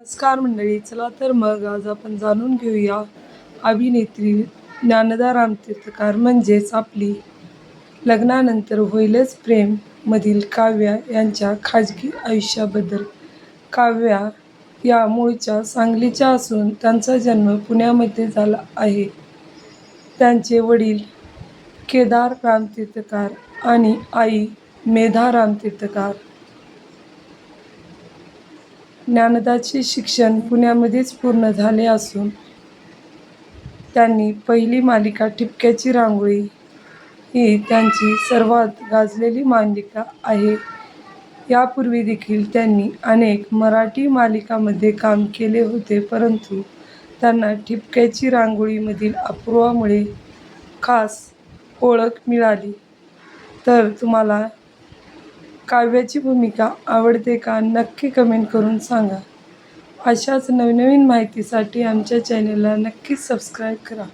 नमस्कार मंडळी चला तर मग आज आपण जाणून घेऊया अभिनेत्री ज्ञानदा रामतीर्थकार म्हणजेच आपली लग्नानंतर होईलच प्रेम मधील काव्या यांच्या खाजगी आयुष्याबद्दल. काव्या या मूळच्या सांगलीच्या असून त्यांचा जन्म पुण्यामध्ये झाला आहे. त्यांचे वडील केदार रामतीर्थकार आणि आई मेधा रामतीर्थकार ज्ञानदाचे शिक्षण पुण्यामध्येच पूर्ण झाले असून त्यांनी पहिली मालिका ठिपक्याची रांगोळी ही त्यांची सर्वात गाजलेली मालिका आहे. यापूर्वी देखील त्यांनी अनेक मराठी मालिकामध्ये काम केले होते परंतु त्यांना ठिपक्याची रांगोळीमधील अपूर्वामुळे खास ओळख मिळाली. तर तुम्हाला काव्याची भूमिका आवडते का नक्की कमेंट करून सांगा. अशाच नवनवीन माहितीसाठी आमच्या चॅनलला नक्कीच सबस्क्राईब करा.